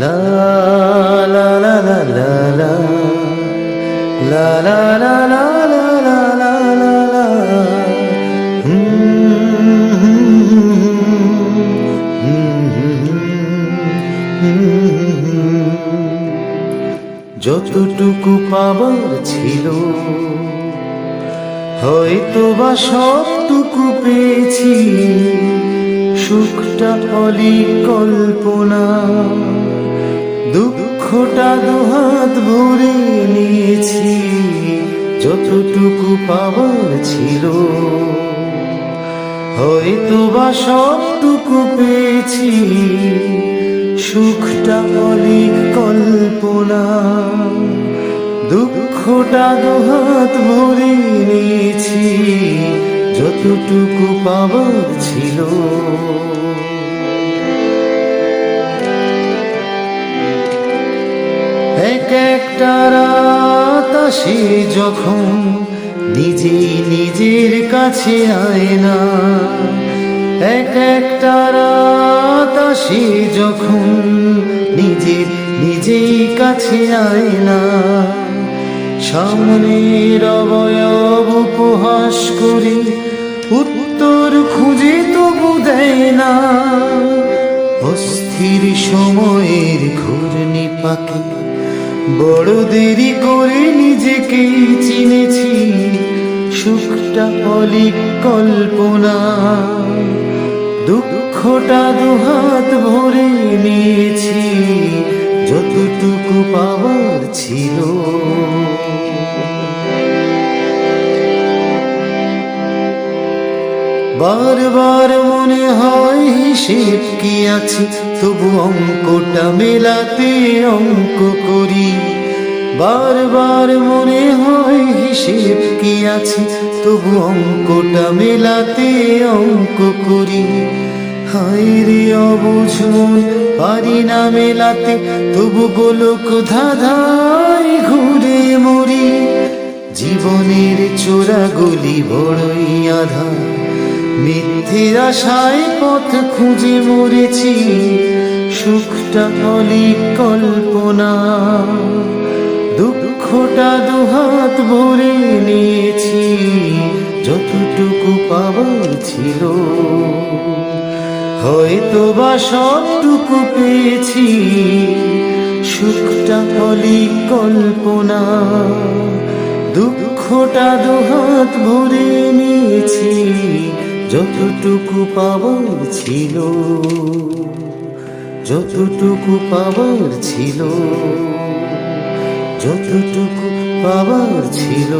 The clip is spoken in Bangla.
লা লা লা লা লা লা লা লা লা লা লা লা লা লা লা। যতটুকু পাবার ছিল, হয়তো বা সবটুকু পেয়েছি। সুখটা অলি কল্পনা দুঃখটা দুহাত ভরে নিয়েছি, যতটুকু পাবার ছিল। হয়তো বা সবটুকু পেয়েছি, সুখটা অলি কল্পনা। দুঃখটা দুহাত ভরে নিয়েছি, যতটুকু পাবার ছিল। একটা রাত আসে যখন নিজেই নিজের কাছে আয় না। এক একটা রাত আসে যখন নিজের নিজেই কাছে আয় না। সামনের অবয়ব উপহাস করে উত্তর খুঁজে তবু দেয় না। অস্থির সময়ের ঘূর্ণি পাখি বড় দেরি করে নিজেকে চিনেছি, সুখটা অলিক কল্পনা দুঃখটা দুহাত ভরে নিয়েছি, যতটুকু পাওয়ার ছিল। বারবার মনে হয় হিসেব কি আছে? তবু অঙ্কটা মেলাতে অঙ্ক করি। বারবার মনে হয় হিসেব কি আছে? তবু অঙ্কটা মেলাতে অঙ্ক করি। হায় রে অবুঝ মন, পারি না মেলাতে, তবু গোলক ধাঁধায় ঘুরে মরি। জীবনের চোরাগুলি বড়ই আধা মিথ্যে আশায় পথ খুঁজে মরেছি, সুখটা অলি কল্পনা। দুঃখটা দুহাত ভরে নিয়েছি, যতটুকু পাওয়ার ছিল। হয়তো বা সবটুকু পেয়েছি, সুখটা অলি কল্পনা। দুঃখটা দুহাত ভরে নিয়েছি যতটুকু পাওয়ার ছিল যতটুকু পাওয়ার ছিল যতটুকু পাওয়ার ছিল।